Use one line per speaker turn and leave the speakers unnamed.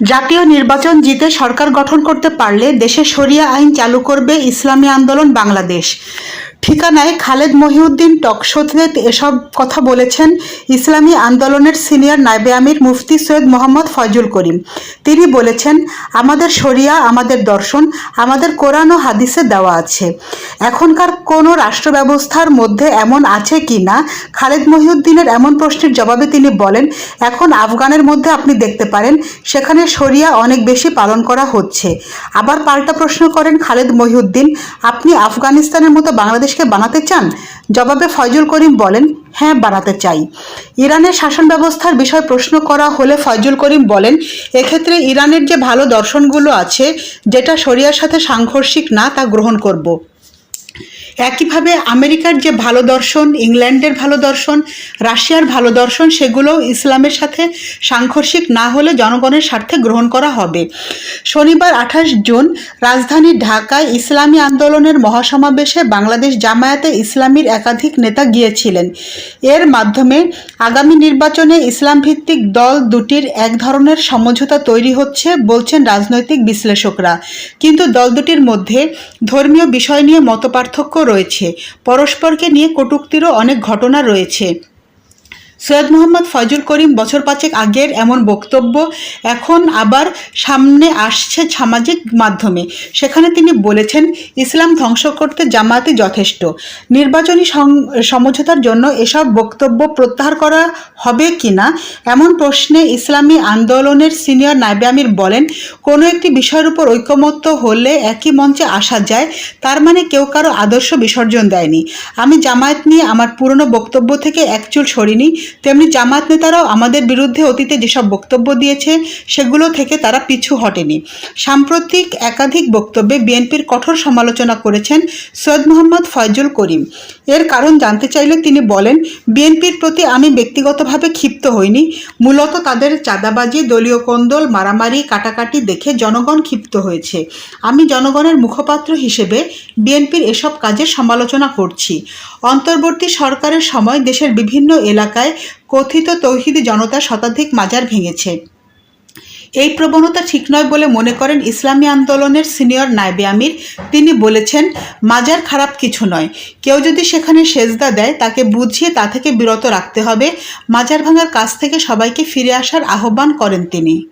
জাতীয় নির্বাচন জিতে সরকার গঠন করতে পারলে দেশে শরিয়া আইন চালু করবে ইসলামী আন্দোলন বাংলাদেশ। ঠিকানায় খালেদ মহিউদ্দিন টকশোতে এসব কথা বলেছেন ইসলামী আন্দোলনের সিনিয়র নায়েবে আমির মুফতি সৈয়দ মোহাম্মদ ফয়জুল করিম। তিনি বলেছেন, আমাদের শরিয়া, আমাদের দর্শন, আমাদের কোরআন ও হাদিসে দেওয়া আছে। এখনকার কোনো রাষ্ট্র ব্যবস্থার মধ্যে এমন আছে কি না? খালেদ মহিউদ্দিনের এমন প্রশ্নের জবাবে তিনি বলেন, এখন আফগানের মধ্যে আপনি দেখতে পারেন, সেখানে শরিয়া অনেক বেশি পালন করা হচ্ছে। আবার পাল্টা প্রশ্ন করেন খালেদ মহিউদ্দিন, আপনি আফগানিস্তানের মতো বাংলাদেশকে বানাতে চান? জবাবে ফয়জুল করিম বলেন হ্যাঁ বানাতে চাই। ইরানের শাসন ব্যবস্থার বিষয় প্রশ্ন করা হলে ফয়জুল করিম বলেন, এক্ষেত্রে ইরানের যে ভালো দর্শনগুলো আছে, যেটা শরিয়ার সাথে সাংঘর্ষিক না, তা গ্রহণ করব। একইভাবে আমেরিকার যে ভালো দর্শন, ইংল্যান্ডের ভালো দর্শন, রাশিয়ার ভালো দর্শন সেগুলোও ইসলামের সাথে সাংঘর্ষিক না হলে জনগণের স্বার্থে গ্রহণ করা হবে। শনিবার আঠাশ জুন রাজধানী ঢাকায় ইসলামী আন্দোলনের মহাসমাবেশে বাংলাদেশ জামায়াতে ইসলামীর একাধিক নেতা গিয়েছিলেন। এর মাধ্যমে আগামী নির্বাচনে ইসলাম ভিত্তিক দল দুটির এক ধরনের সমঝোতা তৈরি হচ্ছে বলছেন রাজনৈতিক বিশ্লেষকরা। কিন্তু দল দুটির মধ্যে ধর্মীয় বিষয় নিয়ে মতপার্থক্য রয়েছে। পরস্পরকে নিয়ে কটুক্তিরও অনেক ঘটনা রয়েছে। সৈয়দ মোহাম্মদ ফয়জুল করিম বছর পাঁচেক আগের এমন বক্তব্য এখন আবার সামনে আসছে সামাজিক মাধ্যমে। সেখানে তিনি বলেছেন, ইসলাম ধ্বংস করতে জামায়াতই যথেষ্ট। নির্বাচনী সমঝোতার জন্য এসব বক্তব্য প্রত্যাহার করা হবে কিনা? এমন প্রশ্নে ইসলামী আন্দোলনের সিনিয়র নাইবে আমির বলেন, কোনো একটি বিষয়ের উপর ঐকমত্য হলে একই মঞ্চে আসা যায়, তার মানে কেউ কারও আদর্শ বিসর্জন দেয়নি। আমি জামায়াত নিয়ে আমার পুরনো বক্তব্য থেকে একচুল সরিনি তেমনি জামাত নেতারাও আমাদের বিরুদ্ধে অতীতে যেসব বক্তব্য দিয়েছে, সেগুলো থেকে তারা পিছু হটেনি। সাম্প্রতিক একাধিক বক্তব্যে বিএনপির কঠোর সমালোচনা করেছেন সৈয়দ মোহাম্মদ ফয়জুল করিম। এর কারণ জানতে চাইলে তিনি বলেন, বিএনপির প্রতি আমি ব্যক্তিগতভাবে ক্ষিপ্ত হইনি। মূলত তাদের চাঁদাবাজি, দলীয় কোন্দল, মারামারি, কাটাকাটি দেখে জনগণ ক্ষিপ্ত হয়েছে। আমি জনগণের মুখপাত্র হিসেবে বিএনপির এসব কাজের সমালোচনা করছি। অন্তর্বর্তী সরকারের সময় দেশের বিভিন্ন এলাকায় কথিত তৌহিদি জনতা শতাধিক মাজার ভেঙেছে। এই প্রবণতা ঠিক নয় বলে মনে করেন ইসলামী আন্দোলনের সিনিয়র নায়বে আমির। তিনি বলেছেন, মাজার খারাপ কিছু নয়। কেউ যদি সেখানে সেজদা দেয়, তাকে বুঝিয়ে তা থেকে বিরত রাখতে হবে। মাজার ভাঙার কাছ থেকে সবাইকে ফিরে আসার আহ্বান করেন তিনি।